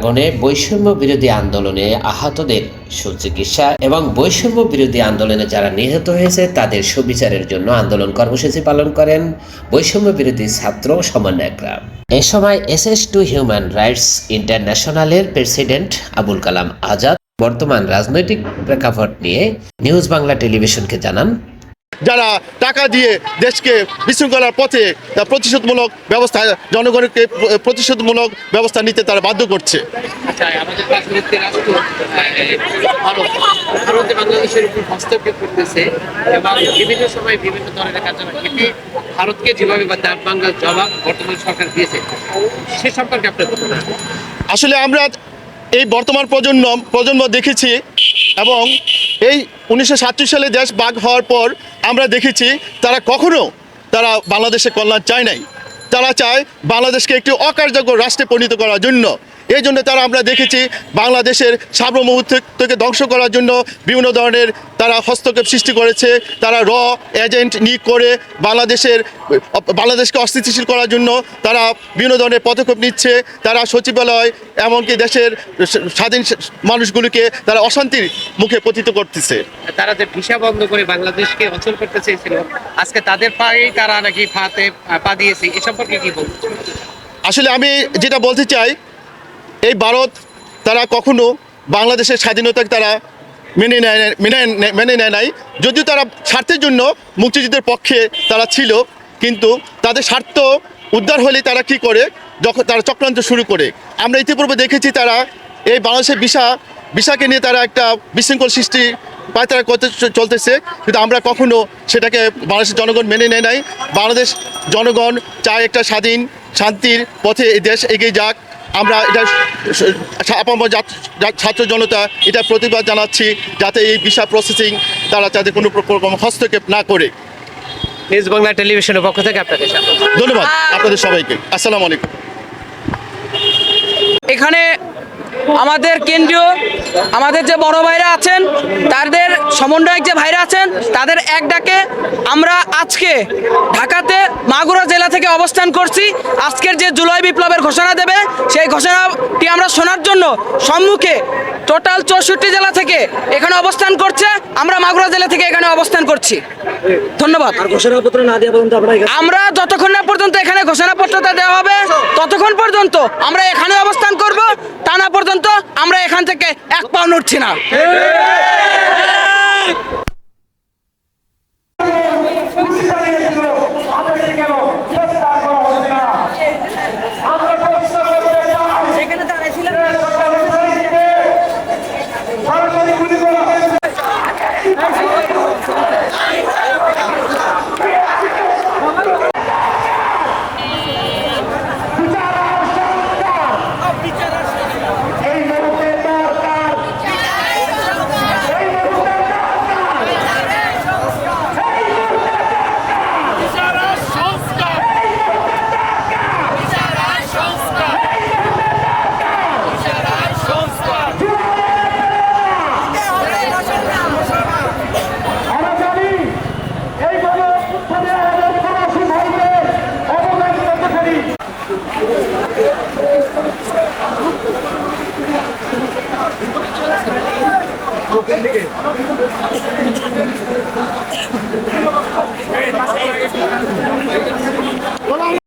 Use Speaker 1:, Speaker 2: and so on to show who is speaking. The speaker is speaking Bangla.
Speaker 1: আগুনে বৈষম্য বিরোধী আন্দোলনে আহতদের সুচিকিৎসা এবং বৈষম্য বিরোধী আন্দোলনে যারা নিহত হয়েছে, তাদের সুবিচারের জন্য আন্দোলন কর্মসূচি পালন করেন বৈষম্য বিরোধী ছাত্র সমন্বয়করা। এ সময় এসএস টু হিউম্যান রাইটস ইন্টারন্যাশনালের প্রেসিডেন্ট আবুল কালাম আজাদ বর্তমান রাজনৈতিক প্রেক্ষাপট নিয়ে নিউজ বাংলা টেলিভিশনকে জানান।
Speaker 2: যারা টাকা দিয়ে দেশকে বিশৃঙ্খলার পথে প্রতিশোধমূলক ব্যবস্থা জনগণকে প্রতিশোধমূলক ব্যবস্থা নিতে তারা বাধ্য করছে
Speaker 3: আচ্ছা আমাদের পার্শ্ববর্তী রাষ্ট্র আহ, ভারত ভারতে বাংলাদেশের উপর হস্তক্ষেপ করতেছে এবং বিভিন্ন সময় বিভিন্ন ধরনের কার্যক্রম এটি ভারতকে যেভাবে বা দাঁত বাংলার জবাব বর্তমান সরকার দিয়েছে সে সম্পর্কে আপনার কি?
Speaker 2: আসলে আমরা এই বর্তমান প্রজন্ম প্রজন্ম দেখেছি এবং এই উনিশশো সালে দেশ ভাগ হওয়ার পর আমরা দেখেছি তারা কখনো তারা বাংলাদেশে কল্যাণ চায় নাই। তারা চায় বাংলাদেশকে একটি অকার্যকর রাষ্ট্রে পরিণত করার জন্য এই জন্য তারা আমরা দেখেছি বাংলাদেশের সার্বভৌমত্ব থেকে ধ্বংস করার জন্য বিভিন্ন ধরনের তারা হস্তক্ষেপ সৃষ্টি করেছে। তারা র এজেন্ট নিয়োগ করে বাংলাদেশের বাংলাদেশকে অস্থিতিশীল করার জন্য তারা বিভিন্ন ধরনের পদক্ষেপ নিচ্ছে। তারা সচিবালয় এমনকি দেশের স্বাধীন মানুষগুলিকে তারা অশান্তির মুখে পতিত করতেছে।
Speaker 3: তারা যে ভিসা বন্ধ করে বাংলাদেশকে অচল করতে চেয়েছিল আজকে তাদের পায়েই তারা নাকি ফাতে পা দিয়েছে এ সম্পর্কে কি বলছেন?
Speaker 2: আসলে আমি যেটা বলতে চাই এই ভারত তারা কখনো বাংলাদেশের স্বাধীনতাকে তারা মেনে নেয় মেনে মেনে নেয় নাই। যদিও তারা স্বার্থের জন্য মুক্তিযুদ্ধের পক্ষে তারা ছিল, কিন্তু তাদের স্বার্থ উদ্ধার হলে তারা কি করে? যখন তারা চক্রান্ত শুরু করে। আমরা ইতিপূর্বে দেখেছি তারা এই বাংলাদেশের বিষা বিষাকে নিয়ে তারা একটা বিশৃঙ্খল সৃষ্টি পায়তারা করতে চলতেছে, কিন্তু আমরা কখনো সেটাকে বাংলাদেশের জনগণ মেনে নেয় নাই। বাংলাদেশ জনগণ চায় একটা স্বাধীন, শান্তির পথে এই দেশ এগিয়ে যাক। আমরা এটা জাত- ছাত্র জনতা এটা প্রতিবাদ জানাচ্ছি যাতে এই ভিসা প্রসেসিং তারা যাতে কোনো রকম হস্তক্ষেপ না করে।
Speaker 3: নিউজ বাংলা টেলিভিশনের পক্ষ থেকে আপনাদের
Speaker 2: ধন্যবাদ আপনাদের সবাইকে। আসসালামু আলাইকুম।
Speaker 4: এখানে আমাদের কেন্দ্রীয় আমাদের যে বড় ভাইরা আছেন তাদের সমন্বয়ক যে ভাইরা আছেন তাদের এক ডাকে আমরা আজকে ঢাকাতে মাগুরা জেলা থেকে অবস্থান করছি। আজকের যে জুলাই বিপ্লবের ঘোষণা দেবে সেই ঘোষণাটি আমরা শোনার জন্য সম্মুখে টোটাল চৌষট্টি জেলা থেকে এখানে অবস্থান করছে। আমরা মাগুরা জেলা থেকে এখানে অবস্থান করছি। ধন্যবাদ। আমরা যতক্ষণ না পর্যন্ত এখানে ঘোষণাপত্রটা দেওয়া হবে ততক্ষণ পর্যন্ত আমরা এখানে অবস্থান করব। তা না পর্যন্ত আমরা এখান থেকে এক পাও নড়ছি না। দিকে